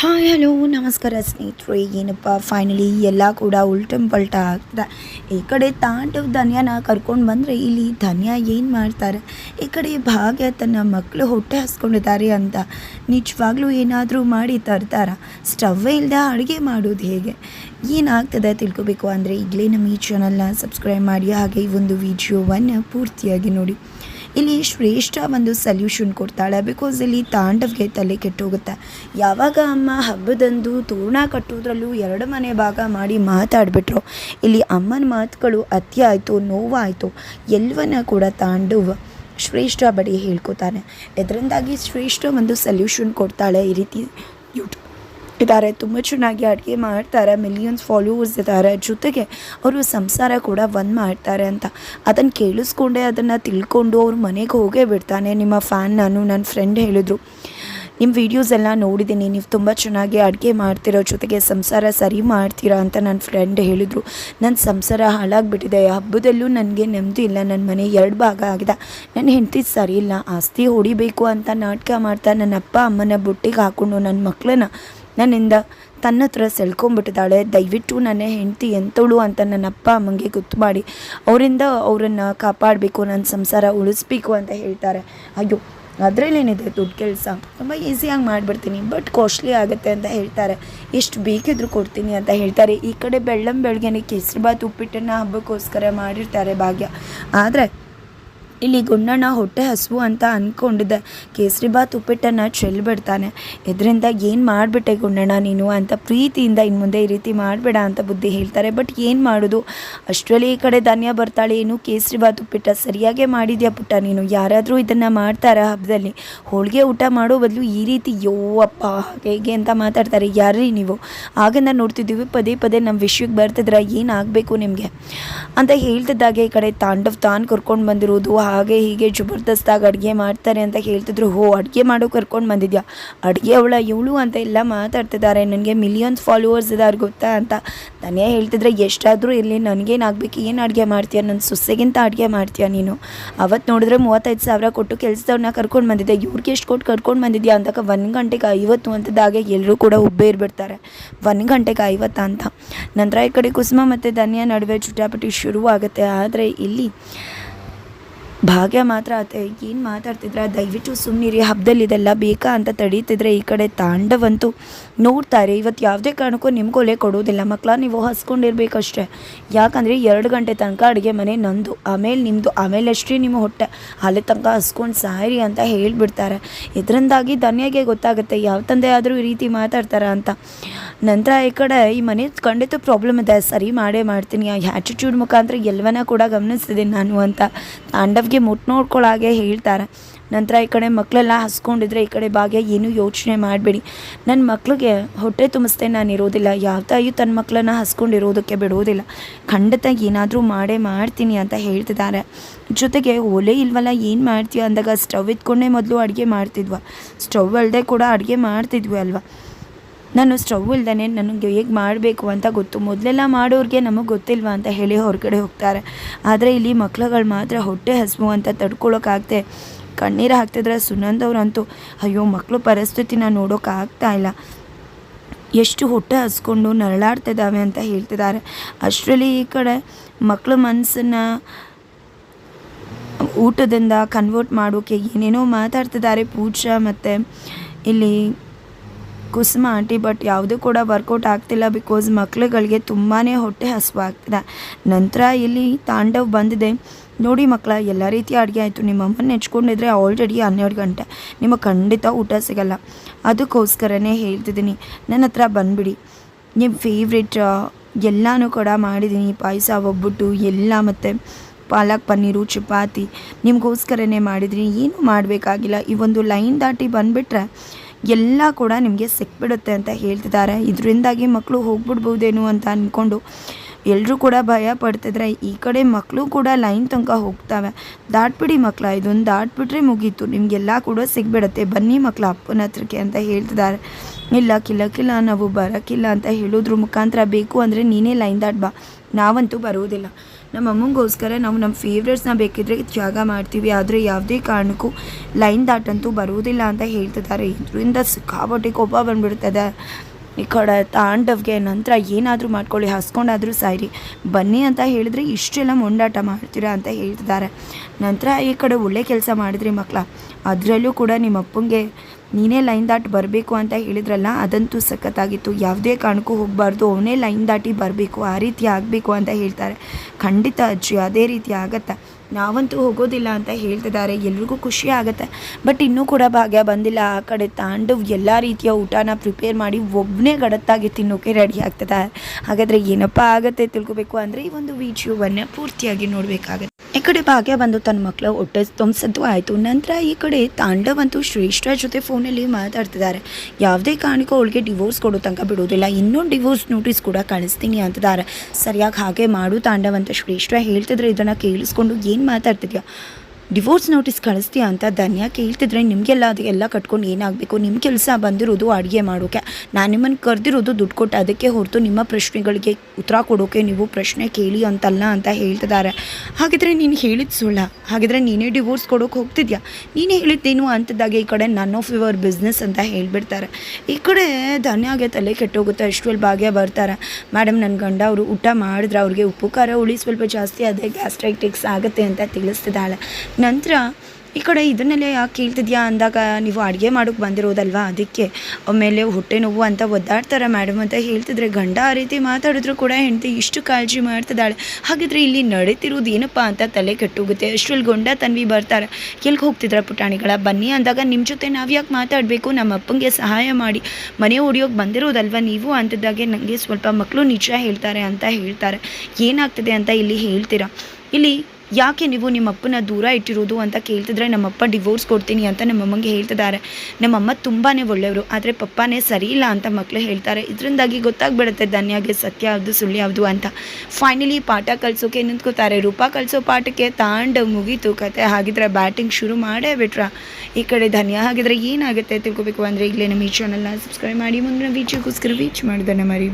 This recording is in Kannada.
ಹಾಯ್ ಹಲೋ ನಮಸ್ಕಾರ ಸ್ನೇಹಿತರೆ. ಏನಪ್ಪ ಫೈನಲಿ ಎಲ್ಲ ಕೂಡ ಉಲ್ಟಂ ಪಲ್ಟ ಆಗ್ತದೆ ಈ ಕಡೆ ತಾಂಡವ್ ಧನ್ಯನ ಕರ್ಕೊಂಡು ಬಂದರೆ ಇಲ್ಲಿ ಧನ್ಯ ಏನು ಮಾಡ್ತಾರೆ? ಈ ಕಡೆ ಭಾಗ್ಯ ತನ್ನ ಮಕ್ಕಳು ಹೊಟ್ಟೆ ಹಸ್ಕೊಂಡಿದ್ದಾರೆ ಅಂತ. ನಿಜವಾಗ್ಲೂ ಏನಾದರೂ ಮಾಡಿ ತರ್ತಾರ? ಸ್ಟವ್ವೇ ಇಲ್ಲದೆ ಅಡುಗೆ ಮಾಡೋದು ಹೇಗೆ? ಏನಾಗ್ತದೆ ತಿಳ್ಕೊಬೇಕು ಅಂದರೆ ಈಗಲೇ ನಮ್ಮ ಈ ಚಾನಲ್ನ ಸಬ್ಸ್ಕ್ರೈಬ್ ಮಾಡಿ. ಹಾಗೆ ಈ ಒಂದು ವಿಡಿಯೋವನ್ನು ಪೂರ್ತಿಯಾಗಿ ನೋಡಿ. ಇಲ್ಲಿ ಶ್ರೇಷ್ಠ ಒಂದು ಸಲ್ಯೂಷನ್ ಕೊಡ್ತಾಳೆ ಬಿಕಾಸ್ ಇಲ್ಲಿ ತಾಂಡವ್ಗೆ ತಲೆ ಕೆಟ್ಟೋಗುತ್ತೆ. ಯಾವಾಗ ಅಮ್ಮ ಹಬ್ಬದಂದು ತೋರಣ ಕಟ್ಟೋದ್ರಲ್ಲೂ ಎರಡು ಮನೆ ಭಾಗ ಮಾಡಿ ಮಾತಾಡಿಬಿಟ್ರು. ಇಲ್ಲಿ ಅಮ್ಮನ ಮಾತುಗಳು ಅತಿ ಆಯಿತು, ನೋವಾಯಿತು. ಎಲ್ಲವನ್ನ ಕೂಡ ತಾಂಡವ್ ಶ್ರೇಷ್ಠ ಬಡಿ ಹೇಳ್ಕೊತಾನೆ. ಇದರಿಂದಾಗಿ ಶ್ರೇಷ್ಠ ಒಂದು ಸಲ್ಯೂಷನ್ ಕೊಡ್ತಾಳೆ ಈ ರೀತಿ ಯೂಟ್ಯೂಬ್ ಇದ್ದಾರೆ. ತುಂಬ ಚೆನ್ನಾಗಿ ಅಡುಗೆ ಮಾಡ್ತಾರೆ. ಮಿಲಿಯನ್ಸ್ ಫಾಲೋವರ್ಸ್ ಇದ್ದಾರೆ. ಜೊತೆಗೆ ಅವರು ಸಂಸಾರ ಕೂಡ ಒಂದು ಮಾಡ್ತಾರೆ ಅಂತ. ಅದನ್ನು ಕೇಳಿಸ್ಕೊಂಡೆ, ಅದನ್ನು ತಿಳ್ಕೊಂಡು ಅವ್ರ ಮನೆಗೆ ಹೋಗೇ ಬಿಡ್ತಾನೆ. ನಿಮ್ಮ ಫ್ಯಾನ್ ನಾನು ನನ್ನ ಫ್ರೆಂಡ್ ಹೇಳಿದರು. ನಿಮ್ಮ ವೀಡಿಯೋಸ್ ಎಲ್ಲ ನೋಡಿದ್ದೀನಿ ನೀವು ತುಂಬ ಚೆನ್ನಾಗಿ ಅಡುಗೆ ಮಾಡ್ತಿರೋ ಜೊತೆಗೆ ಸಂಸಾರ ಸರಿ ಮಾಡ್ತೀರಾ ಅಂತ ನನ್ನ ಫ್ರೆಂಡ್ ಹೇಳಿದರು. ನನ್ನ ಸಂಸಾರ ಹಾಳಾಗಿಬಿಟ್ಟಿದೆ. ಹಬ್ಬದಲ್ಲೂ ನನಗೆ ನೆಮ್ಮದಿ ಇಲ್ಲ. ನನ್ನ ಮನೆ ಎರಡು ಭಾಗ ಆಗಿದೆ. ನನ್ನ ಹೆಂಡತಿ ಸರಿ ಇಲ್ಲ. ಆಸ್ತಿ ಹೊಡಿಬೇಕು ಅಂತ ನಾಟಕ ಮಾಡ್ತಾ ನನ್ನ ಅಪ್ಪ, ಅಮ್ಮನ ಬುಟ್ಟಿಗೆ ಹಾಕ್ಕೊಂಡು ನನ್ನ ಮಕ್ಕಳನ್ನ ನನ್ನಿಂದ ತನ್ನ ಹತ್ರ ಸೆಳ್ಕೊಂಬಿಟ್ಟಿದ್ದಾಳೆ ದಯವಿಟ್ಟು ನನ್ನ ಹೆಂಡತಿ ಎಂಥವಳು ಅಂತ ನನ್ನ ಅಪ್ಪ ಅಮ್ಮಂಗೆ ಗೊತ್ತು ಮಾಡಿ, ಅವರಿಂದ ಅವರನ್ನು ಕಾಪಾಡಬೇಕು ನನ್ನ ಸಂಸಾರ ಉಳಿಸ್ಬೇಕು ಅಂತ ಹೇಳ್ತಾರೆ. ಅಯ್ಯೋ, ಅದರಲ್ಲೇನಿದೆ ದುಡ್ಡು ಕೆಲಸ? ತುಂಬ ಈಸಿಯಾಗಿ ಮಾಡಿಬಿಡ್ತೀನಿ ಬಟ್ ಕಾಸ್ಟ್ಲಿ ಆಗುತ್ತೆ ಅಂತ ಹೇಳ್ತಾರೆ. ಎಷ್ಟು ಬೇಕಿದ್ರು ಕೊಡ್ತೀನಿ ಅಂತ ಹೇಳ್ತಾರೆ. ಈ ಕಡೆ ಬೆಳ್ಳಂ ಬೆಳಗ್ಗೆನೆ ಕೇಸರಿಬಾತ್ ಉಪ್ಪಿಟ್ಟನ್ನು ಹಬ್ಬಕ್ಕೋಸ್ಕರ ಮಾಡಿರ್ತಾರೆ ಭಾಗ್ಯ. ಆದರೆ ಇಲ್ಲಿ ಗುಂಡಣ್ಣ ಹೊಟ್ಟೆ ಹಸುವು ಅಂತ ಅಂದ್ಕೊಂಡಿದ್ದೆ ಕೇಸರಿಬಾತ್ ಉಪ್ಪಿಟ್ಟನ್ನು ಚೆಲ್ಬಿಡ್ತಾನೆ ಇದರಿಂದ ಏನು ಮಾಡಿಬಿಟ್ಟೆ ಗುಂಡಣ್ಣ ನೀನು ಅಂತ ಪ್ರೀತಿಯಿಂದ ಇನ್ನು ಮುಂದೆ ಈ ರೀತಿ ಮಾಡಬೇಡ ಅಂತ ಬುದ್ಧಿ ಹೇಳ್ತಾರೆ. ಬಟ್ ಏನು ಮಾಡೋದು? ಅಷ್ಟರಲ್ಲಿ ಈ ಕಡೆ ಧಾನ್ಯ ಬರ್ತಾಳೆ ಏನು? ಕೇಸರಿಬಾತ್ ಉಪ್ಪಿಟ್ಟ ಸರಿಯಾಗೇ ಮಾಡಿದ್ಯಾ ಪುಟ್ಟ ನೀನು? ಯಾರಾದರೂ ಇದನ್ನು ಮಾಡ್ತಾರಾ ಹಬ್ಬದಲ್ಲಿ ಹೋಳಿಗೆ ಊಟ ಮಾಡೋ ಬದಲು ಈ ರೀತಿ ಯೋ ಅಪ್ಪ ಹೇಗೆ ಅಂತ ಮಾತಾಡ್ತಾರೆ. ಯಾರೀ ನೀವು? ಆಗಿಂದ ನೋಡ್ತಿದ್ದೀವಿ. ಪದೇ ಪದೇ ನಮ್ಮ ವಿಷಯಕ್ಕೆ ಬರ್ತಿದ್ರ? ಏನಾಗಬೇಕು ನಿಮಗೆ? ಅಂತ ಹೇಳ್ತಿದ್ದಾಗೆ ಈ ಕಡೆ ತಾಂಡವ್ ತಾನು ಕರ್ಕೊಂಡು ಬಂದಿರೋದು. ಹಾಗೆ ಹೀಗೆ ಜಬರ್ದಸ್ತಾಗಿ ಅಡುಗೆ ಮಾಡ್ತಾರೆ ಅಂತ ಹೇಳ್ತಿದ್ರು. ಹೋ, ಅಡುಗೆ ಮಾಡೋ ಕರ್ಕೊಂಡು ಬಂದಿದ್ಯಾ? ಅಡುಗೆ ಅವಳ ಇವಳು ಅಂತ ಎಲ್ಲ ಮಾತಾಡ್ತಿದ್ದಾರೆ ನನಗೆ ಮಿಲಿಯನ್ಸ್ ಫಾಲೋವರ್ಸ್ ಇದ್ದಾರೆ ಗೊತ್ತಾ ಅಂತ ನಾನೇ ಹೇಳ್ತಿದ್ರೆ, ಎಷ್ಟಾದರೂ ಇರಲಿ, ನನಗೇನಾಗಬೇಕು? ಏನು ಅಡುಗೆ ಮಾಡ್ತೀಯ? ನನ್ನ ಸೊಸೆಗಿಂತ ಅಡುಗೆ ಮಾಡ್ತೀಯ ನೀನು? ಅವತ್ತು ನೋಡಿದ್ರೆ ಮೂವತ್ತೈದು ಸಾವಿರ ಕೊಟ್ಟು ಕೆಲಸದವ್ರನ್ನ ಕರ್ಕೊಂಡು ಬಂದಿದ್ದೆ. ಇವ್ರಿಗೆ ಎಷ್ಟು ಕೊಟ್ಟು ಕರ್ಕೊಂಡು ಬಂದಿದ್ಯಾ ಅಂತಕ ಒಂದು ಗಂಟೆಗೆ ಐವತ್ತು ಅಂತದಾಗೆ ಎಲ್ಲರೂ ಕೂಡ ಉಬ್ಬೆ ಇರ್ಬಿಡ್ತಾರೆ. ಒಂದು ಗಂಟೆಗೆ ಐವತ್ತು ಅಂತ. ನಂತರ ಈ ಕಡೆ ಕುಸುಮ ಮತ್ತು ಧನ್ಯ ನಡುವೆ ಚುಟಾಪಟಿ ಶುರುವಾಗುತ್ತೆ. ಆದರೆ ಇಲ್ಲಿ ಭಾಗ್ಯ ಮಾತ್ರ ಆತ ಏನು ಮಾತಾಡ್ತಿದ್ರೆ? ದಯವಿಟ್ಟು ಸುಮ್ಮನಿರಿ ಹಬ್ಬದಲ್ಲಿ ಇದೆಲ್ಲ ಬೇಕಾ ಅಂತ ತಡೀತಿದ್ರೆ ಈ ಕಡೆ ತಾಂಡವಂತೂ ನೋಡ್ತಾರೆ. ಇವತ್ತು ಯಾವುದೇ ಕಾರಣಕ್ಕೂ ನಿಮ್ಗೆ ಒಲೆ ಕೊಡೋದಿಲ್ಲ ಮಕ್ಕಳ ನೀವು ಹಸ್ಕೊಂಡಿರ್ಬೇಕಷ್ಟೇ. ಯಾಕಂದರೆ ಎರಡು ಗಂಟೆ ತನಕ ಅಡುಗೆ ಮನೆ ನಂದು, ಆಮೇಲೆ ನಿಮ್ಮದು ಆಮೇಲೆ ಅಷ್ಟೇ ನಿಮ್ಮ ಹೊಟ್ಟೆ. ಅಲ್ಲಿ ತನಕ ಹಸ್ಕೊಂಡು ಸಾರಿ ಅಂತ ಹೇಳಿಬಿಡ್ತಾರೆ. ಇದರಿಂದಾಗಿ ಧನ್ಯಗೆ ಗೊತ್ತಾಗುತ್ತೆ. ಯಾವ ತಂದೆ ಆದರೂ ಈ ರೀತಿ ಮಾತಾಡ್ತಾರೆ ಅಂತ. ನಂತರ ಈ ಕಡೆ ಈ ಮನೆ ಖಂಡಿತ ಪ್ರಾಬ್ಲಮ್ ಇದೆ. ಸರಿ ಮಾಡೇ ಮಾಡ್ತೀನಿ. ಆ ಆ್ಯಟಿಟ್ಯೂಡ್ ಮುಖಾಂತರ ಎಲ್ಲವನ್ನ ಕೂಡ ಗಮನಿಸ್ತಿದ್ದೀನಿ ನಾನು ಅಂತ ತಾಂಡವ್ಗೆ ಮುಟ್ಟು ನೋಡ್ಕೊಳ್ಳಾಗೆ ಹೇಳ್ತಾರೆ. ನಂತರ ಈ ಕಡೆ ಮಕ್ಕಳೆಲ್ಲ ಹಸ್ಕೊಂಡಿದ್ರೆ ಈ ಕಡೆ ಭಾಗ್ಯ ಏನೂ ಯೋಚನೆ ಮಾಡಬೇಡಿ. ನನ್ನ ಮಕ್ಳಿಗೆ ಹೊಟ್ಟೆ ತುಂಬಿಸ್ದೆ ನಾನು ಇರೋದಿಲ್ಲ. ಯಾವ ತಾಯಿಯು ತನ್ನ ಮಕ್ಕಳನ್ನ ಹಸ್ಕೊಂಡಿರೋದಕ್ಕೆ ಬಿಡೋದಿಲ್ಲ. ಖಂಡಿತ ಏನಾದರೂ ಮಾಡೇ ಮಾಡ್ತೀನಿ ಅಂತ ಹೇಳ್ತಿದ್ದಾರೆ. ಜೊತೆಗೆ ಒಲೆ ಇಲ್ವಲ್ಲ, ಏನು ಮಾಡ್ತೀವಿ ಅಂದಾಗ, ಸ್ಟವ್ ಇಟ್ಕೊಂಡೇ ಮೊದಲು ಅಡುಗೆ ಮಾಡ್ತಿದ್ವ. ಸ್ಟವ್ ಅಲ್ಲದೆ ಕೂಡ ಅಡುಗೆ ಮಾಡ್ತಿದ್ವಿ ಅಲ್ವಾ? ನಾನು ಸ್ಟವ್ ಇಲ್ದೇ ನನಗೆ ಹೇಗೆ ಮಾಡಬೇಕು ಅಂತ ಗೊತ್ತು. ಮೊದಲೆಲ್ಲ ಮಾಡೋರಿಗೆ ನಮಗೆ ಗೊತ್ತಿಲ್ವ ಅಂತ ಹೇಳಿ ಹೊರಗಡೆ ಹೋಗ್ತಾರೆ. ಆದರೆ ಇಲ್ಲಿ ಮಕ್ಳುಗಳು ಮಾತ್ರ ಹೊಟ್ಟೆ ಹಸ್ಬು ಅಂತ ತಡ್ಕೊಳ್ಳೋಕ್ಕಾಗ್ತೆ ಕಣ್ಣೀರು ಹಾಕ್ತಿದ್ರೆ ಸುನಂದವ್ರಂತೂ ಅಯ್ಯೋ ಮಕ್ಕಳು ಪರಿಸ್ಥಿತಿನ ನೋಡೋಕ್ಕಾಗ್ತಾ ಇಲ್ಲ. ಎಷ್ಟು ಹೊಟ್ಟೆ ಹಸ್ಕೊಂಡು ನರಳಾಡ್ತಿದ್ದಾವೆ ಅಂತ ಹೇಳ್ತಿದ್ದಾರೆ ಅಷ್ಟರಲ್ಲಿ ಈ ಕಡೆ ಮಕ್ಕಳ ಮನಸ್ಸನ್ನು ಊಟದಿಂದ ಕನ್ವರ್ಟ್ ಮಾಡೋಕ್ಕೆ ಏನೇನೋ ಮಾತಾಡ್ತಿದ್ದಾರೆ ಪೂಜಾ ಮತ್ತು ಇಲ್ಲಿ ಕುಸುಮ ಆಂಟಿ ಬಟ್ ಯಾವುದೂ ಕೂಡ ವರ್ಕೌಟ್ ಆಗ್ತಿಲ್ಲ ಬಿಕಾಸ್ ಮಕ್ಳುಗಳಿಗೆ ತುಂಬಾ ಹೊಟ್ಟೆ ಹಸುವಾಗ್ತಿದೆ ನಂತರ ಇಲ್ಲಿ ತಾಂಡವ್ ಬಂದಿದೆ. ನೋಡಿ ಮಕ್ಕಳ, ಎಲ್ಲ ರೀತಿಯ ಅಡುಗೆ ಆಯಿತು. ನಿಮ್ಮ ಅಮ್ಮನ ನೆಚ್ಕೊಂಡಿದ್ರೆ ಆಲ್ರೆಡಿ ಹನ್ನೆರಡು ಗಂಟೆ. ನಿಮಗೆ ಖಂಡಿತ ಊಟ ಸಿಗಲ್ಲ. ಅದಕ್ಕೋಸ್ಕರನೇ ಹೇಳ್ತಿದ್ದೀನಿ. ನನ್ನ ಹತ್ರ ಬಂದುಬಿಡಿ. ನಿಮ್ಮ ಫೇವ್ರೆಟ್ ಎಲ್ಲನೂ ಕೂಡ ಮಾಡಿದ್ದೀನಿ. ಪಾಯಸ, ಒಬ್ಬಟ್ಟು, ಎಲ್ಲ ಮತ್ತು ಪಾಲಕ್ ಪನ್ನೀರು, ಚಪಾತಿ. ನಿಮಗೋಸ್ಕರನೇ ಮಾಡಿದ್ರಿ ಏನೂ ಮಾಡಬೇಕಾಗಿಲ್ಲ. ಈ ಒಂದು ಲೈನ್ ದಾಟಿ ಬಂದುಬಿಟ್ರೆ ಎಲ್ಲ ಕೂಡ ನಿಮಗೆ ಸಿಕ್ಬಿಡುತ್ತೆ ಅಂತ ಹೇಳ್ತಿದ್ದಾರೆ. ಇದರಿಂದಾಗಿ ಮಕ್ಕಳು ಹೋಗ್ಬಿಡ್ಬೋದೇನೋ ಅಂತ ಅಂದ್ಕೊಂಡು ಎಲ್ಲರೂ ಕೂಡ ಭಯ ಪಡ್ತಿದ್ರೆ ಈ ಕಡೆ ಮಕ್ಕಳು ಕೂಡ ಲೈನ್ ತನಕ ಹೋಗ್ತಾವೆ. ದಾಟ್ಬಿಡಿ ಮಕ್ಕಳ ಇದೊಂದು ದಾಟ್ಬಿಟ್ರೆ ಮುಗೀತು. ನಿಮಗೆಲ್ಲ ಕೂಡ ಸಿಗ್ಬಿಡತ್ತೆ. ಬನ್ನಿ ಮಕ್ಕಳ ಅಪ್ಪನ ಹತ್ರಕ್ಕೆ ಅಂತ ಹೇಳ್ತಿದ್ದಾರೆ. ಇಲ್ಲ ಕಿಲ್ಲ ನಾವು ಬರೋಕ್ಕಿಲ್ಲ ಅಂತ ಹೇಳೋದ್ರ ಮುಖಾಂತರ ಬೇಕು ಅಂದರೆ ನೀನೇ ಲೈನ್ ದಾಟ್ ಬಾ. ನಾವಂತೂ ಬರೋದಿಲ್ಲ. ನಮ್ಮ ಅಮ್ಮಂಗೋಸ್ಕರ ನಾವು ನಮ್ಮ ಫೇವ್ರೇಟ್ಸ್ನ ಬೇಕಿದ್ರೆ ತ್ಯಾಗ ಮಾಡ್ತೀವಿ. ಆದರೆ ಯಾವುದೇ ಕಾರಣಕ್ಕೂ ಲೈನ್ ದಾಟಂತೂ ಬರುವುದಿಲ್ಲ ಅಂತ ಹೇಳ್ತಿದ್ದಾರೆ. ಇದರಿಂದ ಸಿಕ್ಕಾಪಟ್ಟೆ ಕೋಪ ಬಂದ್ಬಿಡ್ತದೆ. ಈ ಕಡೆ ತಾಂಡವ್ಗೆ ನಂತರ ಏನಾದರೂ ಮಾಡ್ಕೊಳ್ಳಿ, ಹಸ್ಕೊಂಡಾದರೂ ಸಾಯಿರಿ. ಬನ್ನಿ ಅಂತ ಹೇಳಿದ್ರೆ ಇಷ್ಟೆಲ್ಲ ಮುಂಡಾಟ ಮಾಡ್ತೀರಾ ಅಂತ ಹೇಳ್ತಿದ್ದಾರೆ. ನಂತರ ಈ ಕಡೆ ಒಳ್ಳೆ ಕೆಲಸ ಮಾಡಿದ್ರಿ ಮಕ್ಕಳ ಅದರಲ್ಲೂ ಕೂಡ ನಿಮ್ಮ ಅಪ್ಪಂಗೆ ನೀನೇ ಲೈನ್ ದಾಟಿ ಬರಬೇಕು ಅಂತ ಹೇಳಿದ್ರಲ್ಲ, ಅದಂತೂ ಸಖತ್ತಾಗಿತ್ತು. ಯಾವುದೇ ಕಾರಣಕ್ಕೂ ಹೋಗಬಾರ್ದು, ಅವನೇ ಲೈನ್ ದಾಟಿ ಬರಬೇಕು, ಆ ರೀತಿ ಆಗಬೇಕು ಅಂತ ಹೇಳ್ತಾರೆ. ಖಂಡಿತ ಅಜ್ಜಿ, ಅದೇ ರೀತಿ ಆಗತ್ತೆ. ನಾವಂತೂ ಹೋಗೋದಿಲ್ಲ ಅಂತ ಹೇಳ್ತಿದ್ದಾರೆ. ಎಲ್ರಿಗೂ ಖುಷಿ ಆಗುತ್ತೆ. ಬಟ್ ಇನ್ನೂ ಕೂಡ ಭಾಗ್ಯ ಬಂದಿಲ್ಲ. ಆ ಕಡೆ ತಾಂಡವ್ ಎಲ್ಲ ರೀತಿಯ ಊಟನ ಪ್ರಿಪೇರ್ ಮಾಡಿ ಒಬ್ಬನೇ ಗಡತ್ತಾಗಿ ತಿನ್ನೋಕೆ ರೆಡಿ ಆಗ್ತದೆ ಹಾಗಾದರೆ ಏನಪ್ಪ ಆಗುತ್ತೆ ತಿಳ್ಕೊಬೇಕು ಅಂದರೆ ಈ ಒಂದು ವಿಡಿಯೋವನ್ನು ಪೂರ್ತಿಯಾಗಿ ನೋಡಬೇಕಾಗತ್ತೆ. ಈ ಕಡೆ ಭಾಗ್ಯ ಬಂದು ತನ್ನ ಮಕ್ಕಳ ಹೊಟ್ಟೆ ತುಂಬಿಸದ್ದು ಆಯಿತು. ನಂತರ ಈ ಕಡೆ ತಾಂಡವ್ ಅಂತೂ ಶ್ರೇಷ್ಠ ಜೊತೆ ಫೋನಲ್ಲಿ ಮಾತಾಡ್ತಿದ್ದಾರೆ. ಯಾವುದೇ ಕಾರಣಕ್ಕೂ ಅವಳಿಗೆ ಡಿವೋರ್ಸ್ ಕೊಡೋ ತನಕ ಬಿಡೋದಿಲ್ಲ. ಇನ್ನೊಂದು ಡಿವೋರ್ಸ್ ನೋಟಿಸ್ ಕೂಡ ಕಳಿಸ್ತೀನಿ ಅಂತಿದ್ದಾರೆ. ಸರಿಯಾಗಿ ಹಾಗೆ ಮಾಡು ತಾಂಡವಂತ ಶ್ರೇಷ್ಠ ಹೇಳ್ತಿದ್ರೆ ಇದನ್ನು ಕೇಳಿಸ್ಕೊಂಡು ಏನು ಮಾತಾಡ್ತಿದ್ಯಾ? ಡಿವೋರ್ಸ್ ನೋಟಿಸ್ ಕಳಿಸ್ತೀಯ ಅಂತ ಧನ್ಯ ಕೇಳ್ತಿದ್ರೆ ನಿಮಗೆಲ್ಲ ಅದೆಲ್ಲ ಕಟ್ಕೊಂಡು ಏನಾಗಬೇಕು? ನಿಮ್ಮ ಕೆಲಸ ಬಂದಿರೋದು ಅಡುಗೆ ಮಾಡೋಕೆ. ನಾನು ನಿಮ್ಮನ್ನು ಕರೆದಿರೋದು ದುಡ್ಡು ಕೊಟ್ಟು ಅದಕ್ಕೆ ಹೊರತು ನಿಮ್ಮ ಪ್ರಶ್ನೆಗಳಿಗೆ ಉತ್ತರ ಕೊಡೋಕೆ ನೀವು ಪ್ರಶ್ನೆ ಕೇಳಿ ಅಂತಲ್ಲ ಅಂತ ಹೇಳ್ತಿದ್ದಾರೆ. ಹಾಗಿದ್ರೆ ನೀನು ಹೇಳಿದ ಸುಳ್ಳ. ಹಾಗಿದ್ರೆ ನೀನೇ ಡಿವೋರ್ಸ್ ಕೊಡೋಕೆ ಹೋಗ್ತಿದ್ಯಾ? ನೀನೇ ಹೇಳಿದ್ದೇನು ಅಂತದಾಗೆ ಈ ಕಡೆ ನನ್ ಆಫ್ ಯುವರ್ ಬಿಸ್ನೆಸ್ ಅಂತ ಹೇಳಿಬಿಡ್ತಾರೆ. ಈ ಕಡೆ ಧನ್ಯಾಗೆ ತಲೆ ಕೆಟ್ಟೋಗುತ್ತೆ ಅಷ್ಟರಲ್ಲಿ ಭಾಗ್ಯ ಬರ್ತಾರೆ. ಮೇಡಮ್ ನನ್ನ ಗಂಡ ಅವರು ಊಟ ಮಾಡಿದ್ರೆ ಅವ್ರಿಗೆ ಉಪ್ಪು ಖಾರ ಉಳಿ ಸ್ವಲ್ಪ ಜಾಸ್ತಿ, ಅದೇ ಗ್ಯಾಸ್ಟ್ರೈಟಿಕ್ಸ್ ಆಗುತ್ತೆ ಅಂತ ತಿಳಿಸ್ತಿದ್ದಾಳೆ. ನಂತರ, ಈ ಕಡೆ ಇದನ್ನೆಲ್ಲ ಯಾಕೆ ಕೇಳ್ತಿದ್ಯಾ? ಅಂದಾಗ, ನೀವು ಅಡುಗೆ ಮಾಡೋಕ್ಕೆ ಬಂದಿರೋದಲ್ವಾ? ಅದಕ್ಕೆ ಆಮೇಲೆ ಹೊಟ್ಟೆ ನೋವು ಅಂತ ಒದ್ದಾಡ್ತಾರೆ ಮೇಡಮ್ ಅಂತ ಹೇಳ್ತಿದ್ರೆ, ಗಂಡ ಆ ರೀತಿ ಮಾತಾಡಿದ್ರು ಕೂಡ ಹೆಂಡತಿ ಇಷ್ಟು ಕಾಳಜಿ ಮಾಡ್ತಿದ್ದಾಳೆ. ಹಾಗಿದ್ರೆ ಇಲ್ಲಿ ನಡೀತಿರೋದು ಏನಪ್ಪ ಅಂತ ತಲೆ ಕೆಟ್ಟೋಗುತ್ತೆ. ಅಷ್ಟರಲ್ಲಿ ಗೊಂಡ ತನ್ವಿ ಬರ್ತಾರೆ. ಎಲ್ಗೆ ಹೋಗ್ತಿದ್ರ ಪುಟಾಣಿಗಳ? ಬನ್ನಿ ಅಂದಾಗ ನಿಮ್ಮ ಜೊತೆ ನಾವು ಯಾಕೆ ಮಾತಾಡಬೇಕು? ನಮ್ಮ ಅಪ್ಪಂಗೆ ಸಹಾಯ ಮಾಡಿ. ಮನೆ ಹೊಡಿಯೋಕೆ ಬಂದಿರೋದಲ್ವ ನೀವು? ಅಂತಿದ್ದಾಗೆ ನನಗೆ ಸ್ವಲ್ಪ ಮಕ್ಕಳು ನಿಜ ಹೇಳ್ತಾರೆ ಅಂತ ಹೇಳ್ತಾರೆ. ಏನಾಗ್ತದೆ ಅಂತ ಇಲ್ಲಿ ಹೇಳ್ತೀರಾ? ಇಲ್ಲಿ ಯಾಕೆ ನೀವು ನಿಮ್ಮ ಅಪ್ಪನ ದೂರ ಇಟ್ಟಿರೋದು ಅಂತ ಕೇಳ್ತಿದ್ರೆ ನಮ್ಮಪ್ಪ ಡಿವೋರ್ಸ್ ಕೊಡ್ತೀನಿ ಅಂತ ನಮ್ಮಮ್ಮಂಗೆ ಹೇಳ್ತಿದ್ದಾರೆ. ನಮ್ಮಮ್ಮ ತುಂಬಾ ಒಳ್ಳೆಯವರು, ಆದರೆ ಪಪ್ಪನೇ ಸರಿ ಇಲ್ಲ ಅಂತ ಮಕ್ಕಳು ಹೇಳ್ತಾರೆ. ಇದರಿಂದಾಗಿ ಗೊತ್ತಾಗ್ಬಿಡುತ್ತೆ ಧನ್ಯಾಗೆ, ಸತ್ಯ ಯಾವುದು, ಸುಳ್ಳು ಯಾವುದು ಅಂತ. ಫೈನಲಿ ಪಾಠ ಕಲಿಸೋಕೆ ನಿಂತ್ಕೋತಾರೆ. ರೂಪ ಕಲಿಸೋ ಪಾಠಕ್ಕೆ ತಾಂಡ್ ಮುಗೀತು ಕತೆ. ಹಾಗಿದ್ರೆ ಬ್ಯಾಟಿಂಗ್ ಶುರು ಮಾಡೇ ಬಿಟ್ರ. ಈ ಕಡೆ ಧನ್ಯ ಹಾಗಿದ್ರೆ ಏನಾಗುತ್ತೆ ತಿಳ್ಕೊಬೇಕು ಅಂದರೆ ಈಗಲೇ ನಮ್ಮ ಈ ಚಾನಲ್ನ ಸಬ್ಸ್ಕ್ರೈಬ್ ಮಾಡಿ. ಮುಂದಿನ ವೀಚಿಗೋಸ್ಕರ ವೀಚ್ ಮಾಡಿದ್ದಾನೆ ಮರಿ